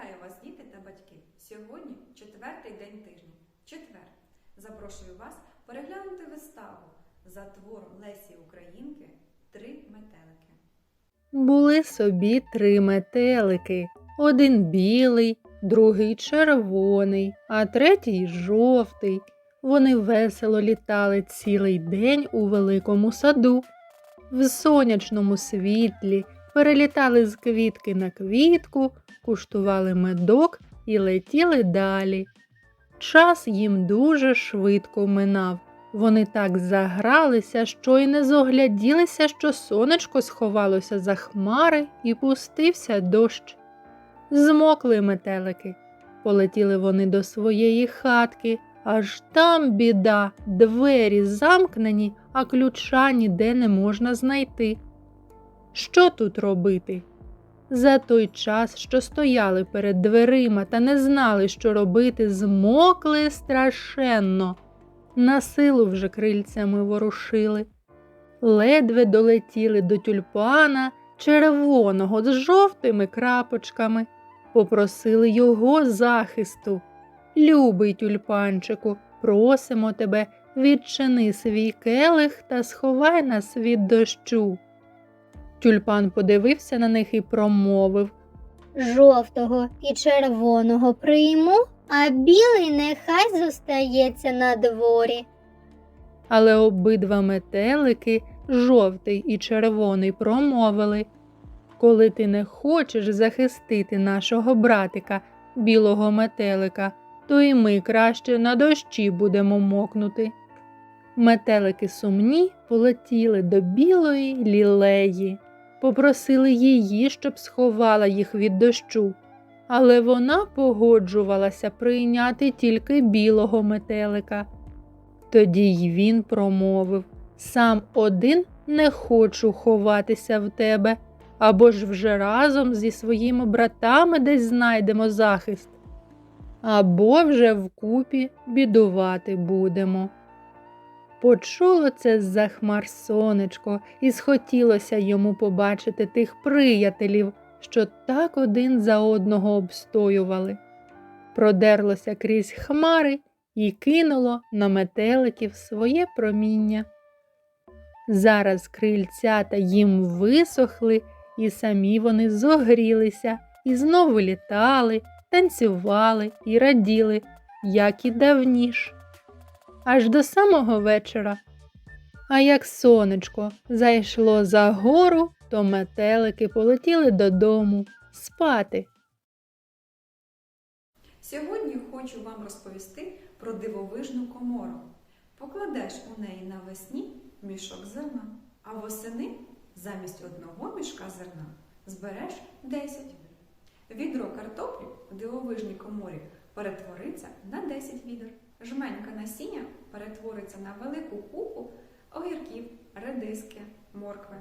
Вітаю вас, діти та батьки! Сьогодні четвертий день тижня. Четвер. Запрошую вас переглянути виставу за твором Лесі Українки Три метелики. Були собі три метелики. Один білий, другий червоний, а третій жовтий. Вони весело літали цілий день у великому саду. В сонячному світлі перелітали з квітки на квітку, куштували медок і летіли далі. Час їм дуже швидко минав. Вони так загралися, що й не зогляділися, що сонечко сховалося за хмари і пустився дощ. Змокли метелики. Полетіли вони до своєї хатки, аж там біда, двері замкнені, а ключа ніде не можна знайти. Що тут робити? За той час, що стояли перед дверима та не знали, що робити, змокли страшенно. На силу вже крильцями ворушили. Ледве долетіли до тюльпана червоного з жовтими крапочками, попросили його захисту. Любий тюльпанчику, просимо тебе, відчини свій келих та сховай нас від дощу. Тюльпан подивився на них і промовив. Жовтого і червоного прийму, а білий нехай зостається на дворі. Але обидва метелики, жовтий і червоний, промовили Коли ти не хочеш захистити нашого братика, білого метелика, то і ми краще на дощі будемо мокнути. Метелики сумні полетіли до білої лілеї, попросили її, щоб сховала їх від дощу. Але вона погоджувалася прийняти тільки білого метелика. Тоді й він промовив сам один не хочу ховатися в тебе, або ж вже разом зі своїми братами десь знайдемо захист, або вже вкупі бідувати будемо. Почуло це з-за хмар сонечко, і схотілося йому побачити тих приятелів, що так один за одного обстоювали. Продерлося крізь хмари і кинуло на метеликів своє проміння. Зараз крильцята їм висохли, і самі вони зогрілися, і знову літали, танцювали і раділи, як і давніш. Аж до самого вечора. А як сонечко зайшло за гору, то метелики полетіли додому спати. Сьогодні хочу вам розповісти про дивовижну комору. Покладеш у неї навесні мішок зерна, а восени замість одного мішка зерна збереш 10. Відро картоплі в дивовижній коморі перетвориться на 10 відер. Жменька насіння перетвориться на велику купу огірків, редиски, моркви.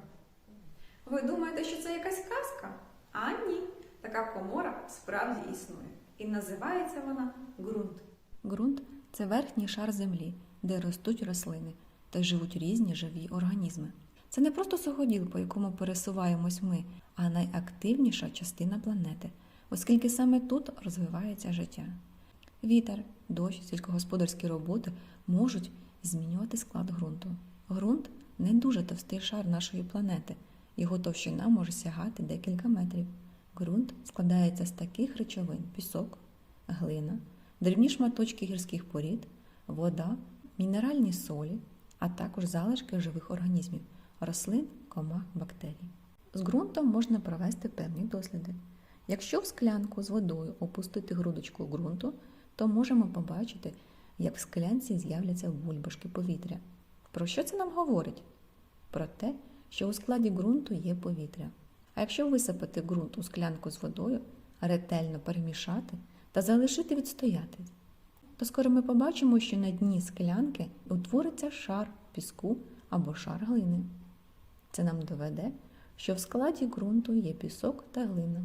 Ви думаєте, що це якась казка? А ні, така комора справді існує. І називається вона ґрунт. Ґрунт це верхній шар землі, де ростуть рослини та живуть різні живі організми. Це не просто суходіл, по якому пересуваємось ми, а найактивніша частина планети, оскільки саме тут розвивається життя. Вітер, дощ, сільськогосподарські роботи можуть змінювати склад ґрунту. Ґрунт не дуже товстий шар нашої планети, його товщина може сягати декілька метрів. Ґрунт складається з таких речовин: пісок, глина, дрібні шматочки гірських порід, вода, мінеральні солі, а також залишки живих організмів, рослин, комах, бактерій. З ґрунтом можна провести певні досліди. Якщо в склянку з водою опустити грудочку ґрунту, то можемо побачити, як в склянці з'являться бульбашки повітря. Про що це нам говорить? Про те, що у складі ґрунту є повітря. А якщо висипати ґрунт у склянку з водою, ретельно перемішати та залишити відстояти, то скоро ми побачимо, що на дні склянки утвориться шар піску або шар глини. Це нам доведе, що в складі ґрунту є пісок та глина.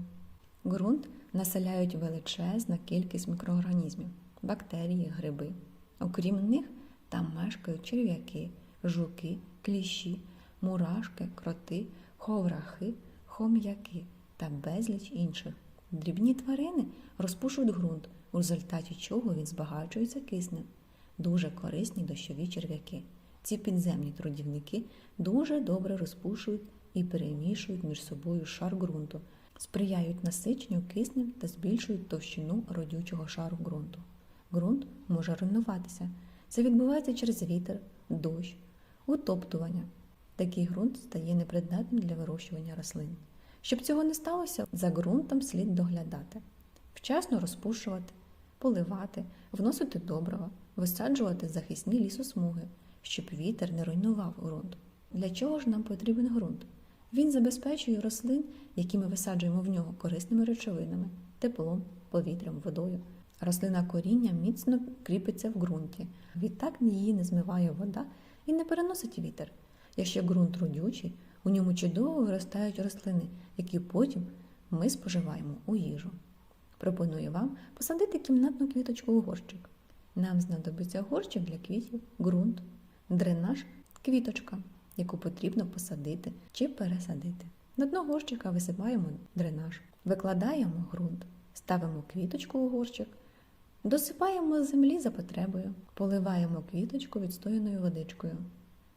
Ґрунт населяють величезна кількість мікроорганізмів, бактерії, гриби. Окрім них, там мешкають черв'яки, жуки, кліщі, мурашки, кроти, ховрахи, хом'яки та безліч інших Дрібні тварини розпушують ґрунт, у результаті чого він збагачується киснем. Дуже корисні дощові черв'яки. Ці підземні трудівники дуже добре розпушують і перемішують між собою шар ґрунту, сприяють насиченню киснем та збільшують товщину родючого шару ґрунту. Ґрунт може руйнуватися. Це відбувається через вітер, дощ, утоптування. Такий ґрунт стає непридатним для вирощування рослин. Щоб цього не сталося, за ґрунтом слід доглядати, вчасно розпушувати, поливати, вносити добрива, висаджувати захисні лісосмуги, щоб вітер не руйнував ґрунт. Для чого ж нам потрібен ґрунт? Він забезпечує рослин, які ми висаджуємо в нього корисними речовинами, теплом, повітрям, водою. Рослина коріння міцно кріпиться в ґрунті, відтак її не змиває вода і не переносить вітер. Якщо ґрунт родючий, у ньому чудово виростають рослини, які потім ми споживаємо у їжу. Пропоную вам посадити кімнатну квіточку у горщик. Нам знадобиться горщик для квітів, ґрунт, дренаж, квіточка, яку потрібно посадити чи пересадити. На дно горщика висипаємо дренаж, викладаємо ґрунт, ставимо квіточку у горщик, досипаємо землі за потребою, поливаємо квіточку відстояною водичкою,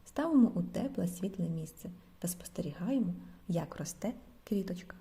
ставимо у тепле світле місце та спостерігаємо, як росте квіточка.